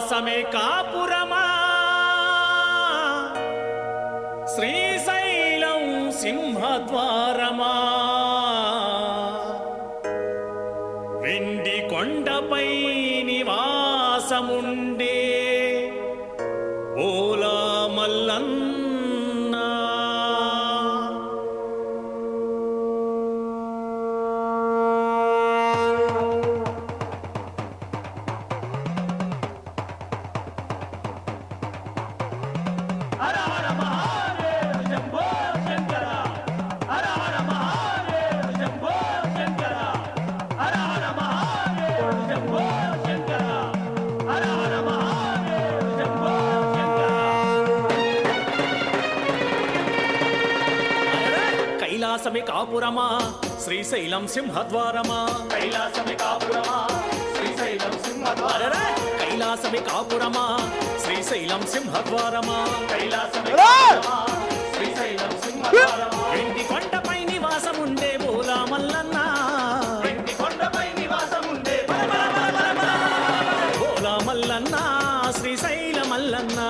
సమే కాపురమా? శ్రీశైలం సింహద్వారమా? వెండి కొండపై నివాసముండే కైలాసమే కాపురమా? శ్రీశైలం సింహద్వారమా? కైలాసమే కాపురమా? శ్రీశైలం సింహద్వారమా? కైలాసమే కాపురమా? శ్రీశైలం సింహద్వారమా? కైలాసమే శ్రీశైలం సింహద్వారమా? వెండి కొండపై నివాసముండే బోలా మల్లన్న వెండి కొండపై నివాసముండే బోలా మల్లన్న శ్రీశైల మల్లన్న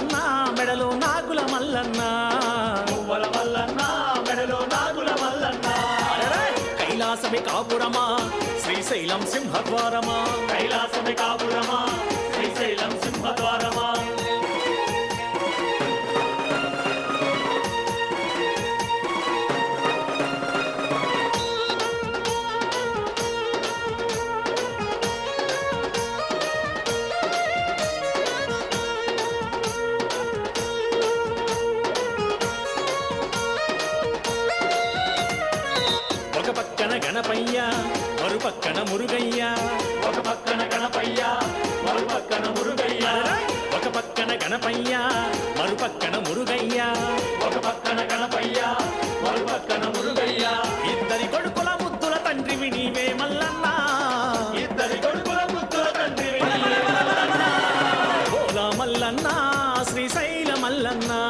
మల్లన్న మెడలో నాగుల మల్లన్న. పువ్వల మల్లన్న మెడలో నాగుల మల్లన్న. కైలాసమే కాపురమా? శ్రీశైలం సింహద్వారమా? కైలాసమే కాపురమా? శ్రీశైలం సింహద్వారమా? గణపయ్య మరు పక్కన మురుగయ్య. ఒక పక్కన గణపయ్య మరు పక్కన మురుగయ్య. ఒక పక్కన గణపయ్య మరు పక్కన మురుగయ్య. ఒక పక్కన గణపయ్య మరు పక్కన మురుగయ్య. ఇద్దరి కొడుకుల ముద్దుల తండ్రివి నీవే మల్లన్న. ఇద్దరి కొడుకుల ముద్దుల తండ్రివి మల్లన్న శ్రీశైల మల్లన్నా.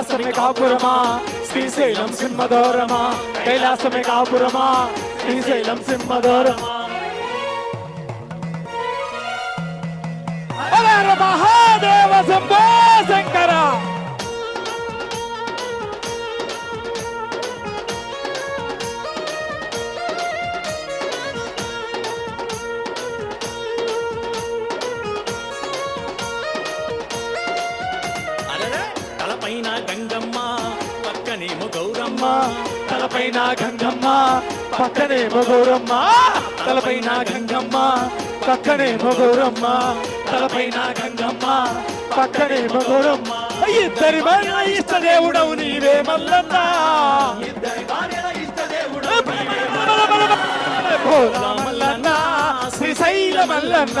కైలాసమే కాపురమా శ్రీశైలం సింహదోరమా కైలాసమే కాపురమా శ్రీశైలం సింహదోరమా హర హర మహాదేవ శంభో గౌరమ్మ తలపైన గంగమ్మ పక్కనే మగోరమ్మ తలపైన గంగమ్మ పక్కనే మగోరమ్మ తలపైన గంగమ్మ పక్కనే మగోరమ్మ. ఇద్దరి మన ఇష్ట దేవుడవు నీవే మల్లన్న. ఇద్దరి భార్యల ఇష్ట దేవుడు మల్లన్న. శ్రీశైల మల్లన్న.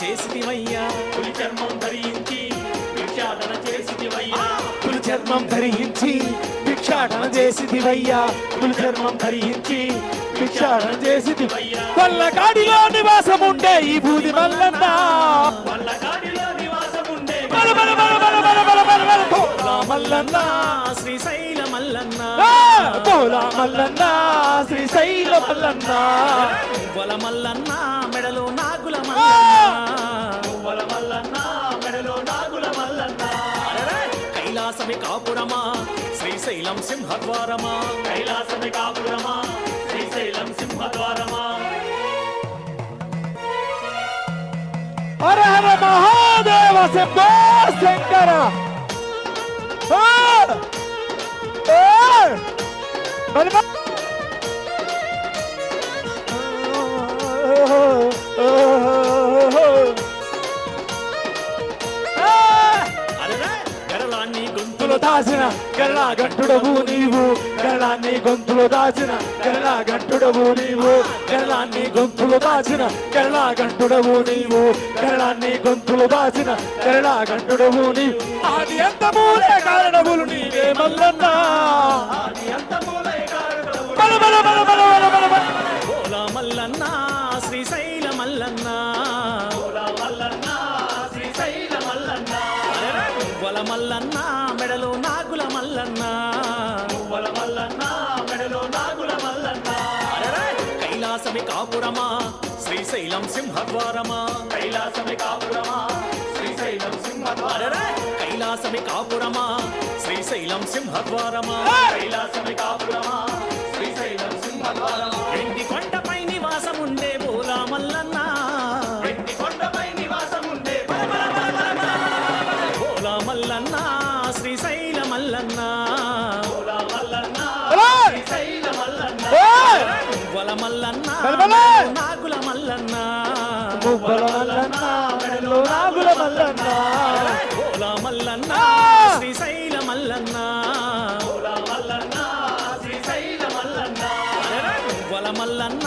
చేసివయ్యా పులి చర్మం ధరించి భిక్షాటన చేసివయ్యా పులి చర్మం ధరించి భిక్షాటన చేసిదివయ్యా పులి చర్మం ధరించి భిక్షాటన చేసిదివయ్యా పల్లకాడిలో నివాసం ఉండే ఈ బూది మల్లన్న వాళ్ళ గాడిలో నివాసముండే బల బల బల బల బల బల బల బల. భోలా మల్లన్న శ్రీశైల మల్లన్న. భోలా మల్లన్న శ్రీశైల మల్లన్న. పువ్వల మల్లన్న మెడలో నాగుల మల్లన్న కాపురమా శ్రీశైలం సింహద్వారమా కైలాసమే కాపురమా శ్రీశైలం సింహద్వారమా హర హర మహా బోల శంభో శంకర ఆ! దాచిన గరళ గంటుడవు నీవు గరళాన్ని గొంతులో దాచిన గరళ గంటుడవు నీవు గరళాన్ని గొంతులో దాచిన గరళ గంటుడవు నీవు గరళాన్ని గొంతులో దాచిన గరళ గంటుడవు నీవు. ఆది అంత మూలే కారణములు నీవే మల్లన్నా. బల బల బల బల బల బల బల. మల్లన్న శ్రీశైల మల్లన్న. అరెరే గువ్వల మల్లన్న మెడలో నాగుల మల్లన్న కైలాసమి కాపురమా? శ్రీశైలం సింహద్వారమా? కైలాసమి కాపురమా? శ్రీశైలం కైలాసమి కాపురమా? శ్రీశైలం సింహద్వారమా? కైలాసమి కాపురమా? శ్రీశైలం సింహద్వారమా? మల్లన్న. నాగుల మల్లన్న. మువ్వల మల్లన్న మెడలో నాగుల మల్లన్న. ఓల మల్లన్న ఆ! శ్రీశైల మల్లన్న. ఓల మల్లన్న శ్రీశైల మల్లన్న. వల మల్లన్న. మెడలో